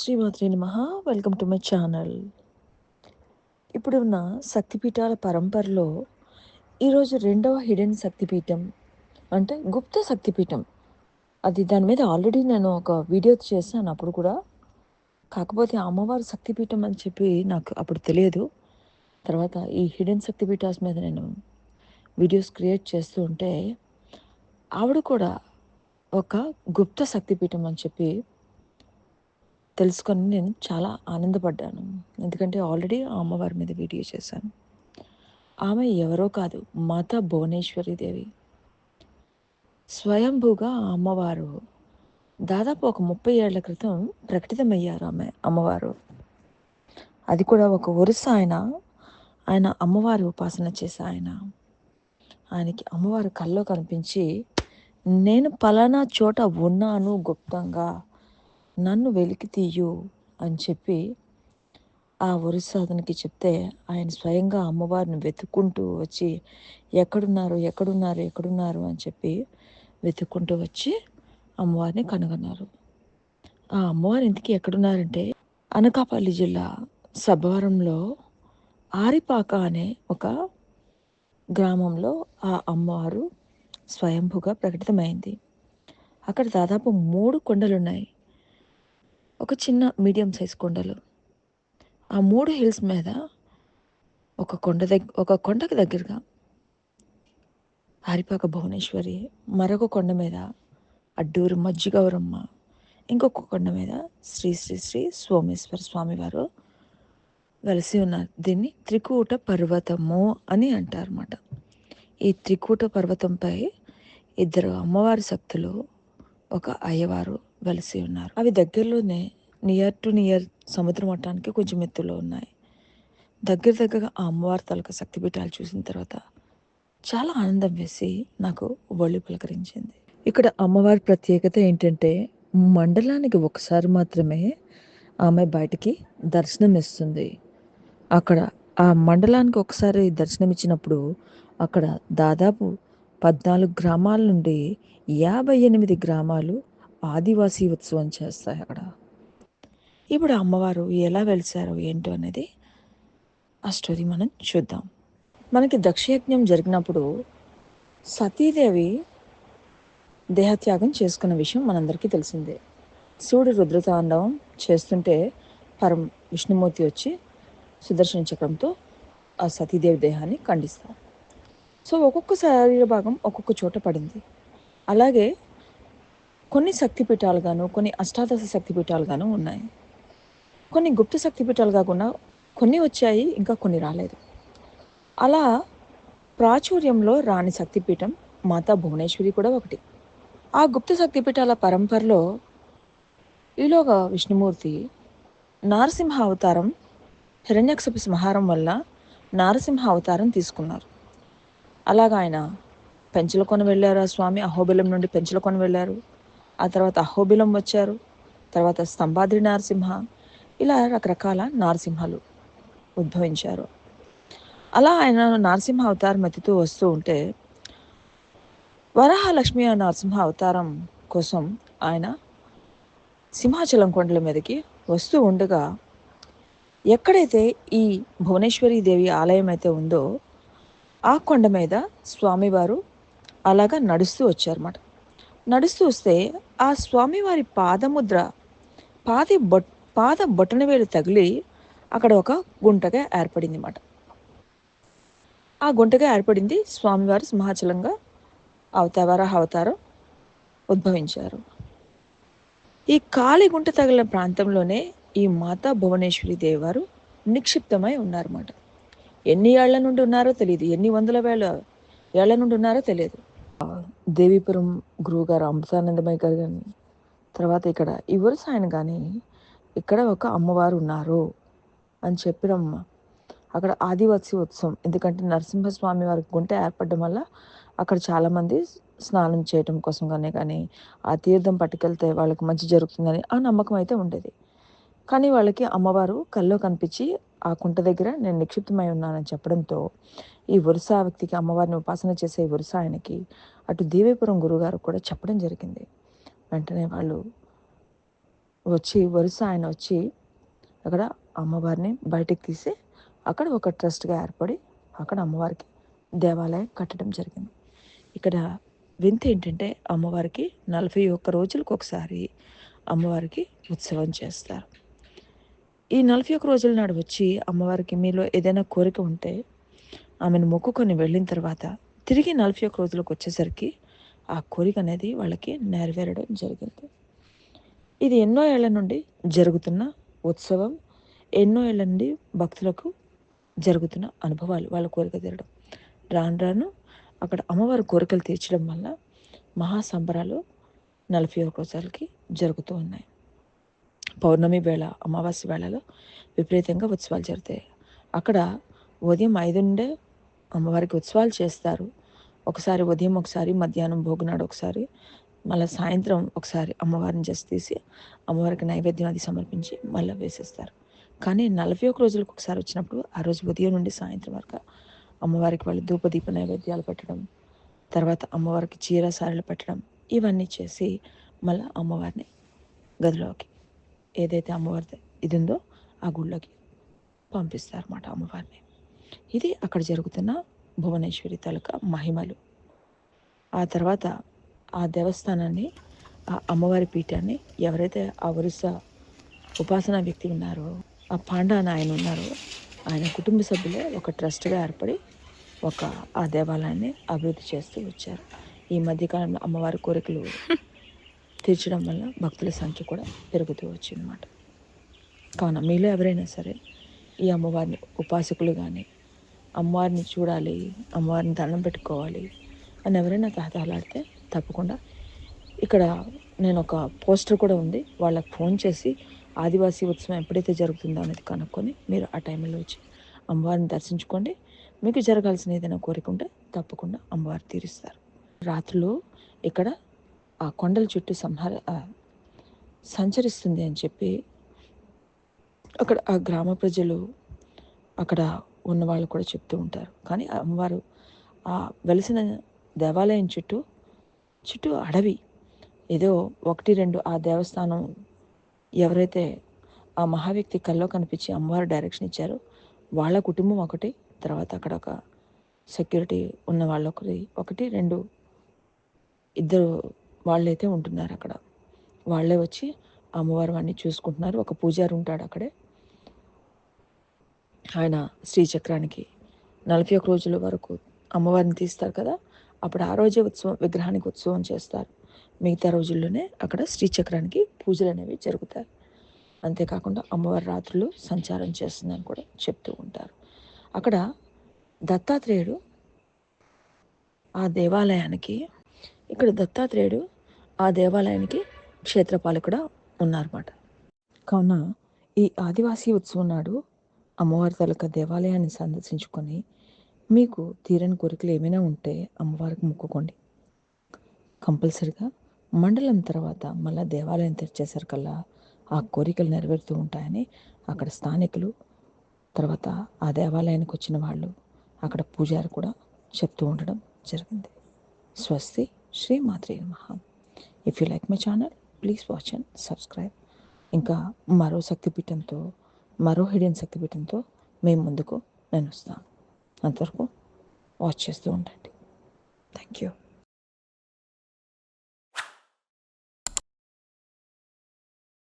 శ్రీమాత్రి నమ. Welcome to my channel ఇప్పుడున్న శక్తిపీఠాల పరంపరలో ఈరోజు రెండవ హిడెన్ శక్తిపీఠం అంటే గుప్త శక్తిపీఠం. అది దాని మీద ఆల్రెడీ నేను ఒక వీడియో చేశాను అప్పుడు కూడా. కాకపోతే అమ్మవారి శక్తిపీఠం అని చెప్పి నాకు అప్పుడు తెలియదు. తర్వాత ఈ హిడెన్ శక్తిపీఠాస్ మీద నేను వీడియోస్ క్రియేట్ చేస్తూ ఉంటే ఆవిడ కూడా ఒక గుప్త శక్తిపీఠం అని చెప్పి తెలుసుకొని నేను చాలా ఆనందపడ్డాను. ఎందుకంటే ఆల్రెడీ ఆ అమ్మవారి మీద వీడియో చేశాను. ఆమె ఎవరో కాదు మాత భువనేశ్వరి దేవి. స్వయంభూగా ఆ అమ్మవారు దాదాపు ఒక ముప్పై ఏళ్ళ క్రితం ప్రకటితమయ్యారు ఆమె అమ్మవారు. అది కూడా ఒక ఒరిస్స ఆయన ఆయన అమ్మవారి ఉపాసన చేసే ఆయన. ఆయనకి అమ్మవారు కల్లో కనిపించి నేను పలానా చోట ఉన్నాను గుప్తంగా నన్ను వెలికి తీయు అని చెప్పి ఆ ఒరిస్సా చెప్తే ఆయన స్వయంగా అమ్మవారిని వెతుక్కుంటూ వచ్చి ఎక్కడున్నారు? ఎక్కడున్నారు? ఎక్కడున్నారు? అని చెప్పి వెతుక్కుంటూ వచ్చి అమ్మవారిని కనుగొన్నారు. ఆ అమ్మవారి ఇంటికి ఎక్కడున్నారంటే అనకాపల్లి జిల్లా సభవరంలో ఆరిపాక అనే ఒక గ్రామంలో ఆ అమ్మవారు స్వయంభుగా ప్రకటితమైంది. అక్కడ దాదాపు మూడు కొండలు ఉన్నాయి ఒక చిన్న మీడియం సైజ్ కొండలు. ఆ మూడు హిల్స్ మీద ఒక కొండ దగ్గర ఒక కొండకు దగ్గరగా హరిపాక భువనేశ్వరి మరొక కొండ మీద అడ్డూరు మజ్జిగౌరమ్మ ఇంకొక కొండ మీద శ్రీ శ్రీ శ్రీ సోమేశ్వర స్వామివారు వెలసి ఉన్నారు. దీన్ని త్రికూట పర్వతము అని అంటారన్నమాట. ఈ త్రికూట పర్వతంపై ఇద్దరు అమ్మవారి శక్తులు ఒక అయ్యవారు వెలసి ఉన్నారు. అవి దగ్గరలోనే నియర్ టు నియర్ సముద్ర మట్టానికి కొంచెం ఎత్తులో ఉన్నాయి. దగ్గర దగ్గరగా ఆ అమ్మవారి తాలూకా శక్తిపీఠాలు చూసిన తర్వాత చాలా ఆనందం వేసి నాకు ఒళ్ళు పలకరించింది. ఇక్కడ అమ్మవారి ప్రత్యేకత ఏంటంటే మండలానికి ఒకసారి మాత్రమే ఆమె బయటికి దర్శనం ఇస్తుంది. అక్కడ ఆ మండలానికి ఒకసారి దర్శనం ఇచ్చినప్పుడు అక్కడ దాదాపు పద్నాలుగు గ్రామాల నుండి యాభై ఎనిమిది గ్రామాలు ఆదివాసీ ఉత్సవం చేస్తాయి అక్కడ. ఇప్పుడు అమ్మవారు ఎలా వెలిసారు ఏంటో అనేది ఆ స్టోరీ మనం చూద్దాం. మనకి దక్షయజ్ఞం జరిగినప్పుడు సతీదేవి దేహత్యాగం చేసుకున్న విషయం మనందరికీ తెలిసిందే. శివుడు రుద్రతాండవం చేస్తుంటే పరం విష్ణుమూర్తి వచ్చి సుదర్శన చక్రంతో ఆ సతీదేవి దేహాన్ని ఖండిస్తాం సో ఒక్కొక్క శరీర భాగం ఒక్కొక్క చోట పడింది. అలాగే కొన్ని శక్తిపీఠాలుగాను కొన్ని అష్టాదశ శక్తిపీఠాలుగాను ఉన్నాయి. కొన్ని గుప్త శక్తిపీఠాలు కాకుండా కొన్ని వచ్చాయి ఇంకా కొన్ని రాలేదు. అలా ప్రాచుర్యంలో రాణి శక్తిపీఠం మాతా భువనేశ్వరి కూడా ఒకటి. ఆ గుప్త శక్తిపీఠాల పరంపరలో ఈలోగా విష్ణుమూర్తి నారసింహ అవతారం హిరణ్యక్షపి సంహారం వల్ల నారసింహ అవతారం తీసుకున్నారు. అలాగా ఆయన పెంచలకొని వెళ్ళారు ఆ స్వామి అహోబిలం నుండి పెంచలకొని వెళ్ళారు. ఆ తర్వాత అహోబిలం వచ్చారు తర్వాత స్తంభాద్రి నారసింహ ఇలా రకరకాల నరసింహాలు ఉద్భవించారు. అలా ఆయన నరసింహ అవతారం ఎత్తుతూ వస్తూ ఉంటే వరాహలక్ష్మి నరసింహ అవతారం కోసం ఆయన సింహాచలం కొండల మీదకి వస్తూ ఉండగా ఎక్కడైతే ఈ భువనేశ్వరి దేవి ఆలయం అయితే ఉందో ఆ కొండ మీద స్వామివారు అలాగా నడుస్తూ వచ్చారన్నమాట. నడుస్తూస్తే ఆ స్వామివారి పాదముద్ర పాది బొట్ పాద బొట్టన వేలు తగిలి అక్కడ ఒక గుంటగా ఏర్పడింది అన్నమాట ఆ గుంటగా ఏర్పడింది స్వామివారు సింహాచలంగా అవతార అవతారం ఉద్భవించారు. ఈ కాలి గుంట తగిలిన ప్రాంతంలోనే ఈ మాతా భువనేశ్వరి దేవారు నిక్షిప్తమై ఉన్నారన్నమాట. ఎన్ని ఏళ్ళ నుండి ఉన్నారో తెలియదు ఎన్ని వందల వేల ఏళ్ళ నుండి ఉన్నారో తెలియదు దేవీపురం గురువు గారు అమృతానందమయ్య గారు కానీ తర్వాత ఇక్కడ ఎవరు సాయన కానీ ఇక్కడ ఒక అమ్మవారు ఉన్నారు అని చెప్పినమ్మ అక్కడ ఆదివాసి ఉత్సవం. ఎందుకంటే నరసింహస్వామి వారికి గుంట ఏర్పడడం వల్ల అక్కడ చాలామంది స్నానం చేయటం కోసం కానీ కానీ ఆ తీర్థం పట్టుకెళ్తే వాళ్ళకి మంచి జరుగుతుందని ఆ నమ్మకం అయితే ఉండేది. కానీ వాళ్ళకి అమ్మవారు కల్లో కనిపించి ఆ కుంట దగ్గర నేను నిక్షిప్తమై ఉన్నానని చెప్పడంతో ఈ వరుస వ్యక్తికి అమ్మవారిని ఉపాసన చేసే వరుస ఆయనకి అటు దేవీపురం గురుగారు కూడా చెప్పడం జరిగింది. వెంటనే వాళ్ళు వచ్చి వరుస ఆయన వచ్చి అక్కడ అమ్మవారిని బయటికి తీసి అక్కడ ఒక ట్రస్ట్గా ఏర్పడి అక్కడ అమ్మవారికి దేవాలయం కట్టడం జరిగింది. ఇక్కడ వింత ఏంటంటే అమ్మవారికి నలభై ఒక్క రోజులకు ఒకసారి అమ్మవారికి ఉత్సవం చేస్తారు. ఈ నలభై ఒక్క రోజుల నాడు వచ్చి అమ్మవారికి మీలో ఏదైనా కోరిక ఉంటే ఆమెను మొక్కుకొని వెళ్ళిన తర్వాత తిరిగి నలభై ఒక్క రోజులకు వచ్చేసరికి ఆ కోరిక అనేది వాళ్ళకి నెరవేరడం జరిగింది. ఇది ఎన్నో ఏళ్ళ నుండి జరుగుతున్న ఉత్సవం ఎన్నో ఏళ్ళ నుండి భక్తులకు జరుగుతున్న అనుభవాలు వాళ్ళ కోరిక తీరడం. రాను రాను అక్కడ అమ్మవారి కోరికలు తీర్చడం వల్ల మహాసంబరాలు నలభై ఒక రోజులకి జరుగుతూ ఉన్నాయి. పౌర్ణమి వేళ అమావాస్య వేళలో విపరీతంగా ఉత్సవాలు జరుగుతాయి. అక్కడ ఉదయం ఐదు నుండే అమ్మవారికి ఉత్సవాలు చేస్తారు. ఒకసారి ఉదయం ఒకసారి మధ్యాహ్నం భోగినాడు ఒకసారి మళ్ళీ సాయంత్రం ఒకసారి అమ్మవారిని జస్ట్ తీసి అమ్మవారికి నైవేద్యం అది సమర్పించి మళ్ళీ వేసేస్తారు. కానీ నలభై ఒక రోజులకు ఒకసారి వచ్చినప్పుడు ఆ రోజు ఉదయం నుండి సాయంత్రం వరకు అమ్మవారికి వాళ్ళు ధూపదీప నైవేద్యాలు పెట్టడం తర్వాత అమ్మవారికి చీర సారెలు పెట్టడం ఇవన్నీ చేసి మళ్ళీ అమ్మవారిని గదిలోకి ఏదైతే అమ్మవారి ఇది ఉందో ఆ గుళ్ళకి పంపిస్తారన్నమాట అమ్మవారిని. ఇది అక్కడ జరుగుతున్న భువనేశ్వరి తాలూకా మహిమలు. ఆ తర్వాత ఆ దేవస్థానాన్ని ఆ అమ్మవారి పీఠాన్ని ఎవరైతే ఆ ఒరిస్సా ఉపాసనా వ్యక్తి ఉన్నారో ఆ పాండా అని ఆయన ఉన్నారో ఆయన కుటుంబ సభ్యులే ఒక ట్రస్ట్గా ఏర్పడి ఒక ఆ దేవాలయాన్ని అభివృద్ధి చేస్తూ వచ్చారు. ఈ మధ్యకాలంలో అమ్మవారి కోరికలు తీర్చడం వల్ల భక్తుల సంఖ్య కూడా పెరుగుతూ వచ్చిందన్నమాట. కావున మీలో ఎవరైనా సరే ఈ అమ్మవారిని ఉపాసకులు కానీ అమ్మవారిని చూడాలి అమ్మవారిని దండం పెట్టుకోవాలి అని ఎవరైనా తహతహలాడితే తప్పకుండా ఇక్కడ నేను ఒక పోస్టర్ కూడా ఉంది. వాళ్ళకి ఫోన్ చేసి ఆదివాసీ ఉత్సవం ఎప్పుడైతే జరుగుతుందో అనేది కనుక్కొని మీరు ఆ టైంలో వచ్చి అమ్మవారిని దర్శించుకోండి. మీకు జరగాల్సిన ఏదైనా కోరిక ఉంటే తప్పకుండా అమ్మవారు తీరుస్తారు. రాత్రిలో ఇక్కడ ఆ కొండల చుట్టూ సంహార సంచరిస్తుంది అని చెప్పి అక్కడ ఆ గ్రామ ప్రజలు అక్కడ ఉన్న వాళ్ళు కూడా చెప్తూ ఉంటారు. కానీ అమ్మవారు ఆ వెలిసిన దేవాలయం చుట్టూ చుట్టూ అడవి. ఏదో ఒకటి రెండు ఆ దేవస్థానం ఎవరైతే ఆ మహావ్యక్తి కల్లో కనిపించి అమ్మవారు డైరెక్షన్ ఇచ్చారో వాళ్ళ కుటుంబం ఒకటి తర్వాత అక్కడ ఒక సెక్యూరిటీ ఉన్న వాళ్ళొకటి ఒకటి రెండు ఇద్దరు వాళ్ళైతే ఉంటున్నారు అక్కడ. వాళ్ళే వచ్చి అమ్మవారు అన్ని చూసుకుంటున్నారు. ఒక పూజారి ఉంటాడు అక్కడే. ఆయన శ్రీచక్రానికి నలభై ఒక రోజుల వరకు అమ్మవారిని తీస్తారు కదా. అప్పుడు ఆ రోజే ఉత్సవం విగ్రహానికి ఉత్సవం చేస్తారు. మిగతా రోజుల్లోనే అక్కడ శ్రీచక్రానికి పూజలు అనేవి జరుగుతాయి. అంతేకాకుండా అమ్మవారి రాత్రులు సంచారం చేస్తుందని కూడా చెప్తూ ఉంటారు. అక్కడ దత్తాత్రేయుడు ఆ దేవాలయానికి ఇక్కడ దత్తాత్రేయుడు ఆ దేవాలయానికి క్షేత్రపాలకుడు ఉన్నారన్నమాట. కావున ఈ ఆదివాసీ ఉత్సవం నాడు అమ్మవారి తాలూకా దేవాలయాన్ని సందర్శించుకొని మీకు తీరని కోరికలు ఏమైనా ఉంటే అమ్మవారికి మొక్కుకోండి. కంపల్సరిగా మండలం తర్వాత మళ్ళీ దేవాలయం తెరిచేసరికల్లా ఆ కోరికలు నెరవేరుతూ ఉంటాయని అక్కడ స్థానికులు తర్వాత ఆ దేవాలయానికి వచ్చిన వాళ్ళు అక్కడ పూజారి కూడా చెప్తూ ఉండడం జరిగింది. స్వస్తి శ్రీ మాత్రే మహా if you like my channel please watch and subscribe ఇంకా మరో శక్తిపీఠంతో మరో హిడెన్ శక్తిపీఠంతో మేము ముందుకు నేను వస్తాను. అంతవరకు వాచ్ చేస్తూ ఉండండి. Thank you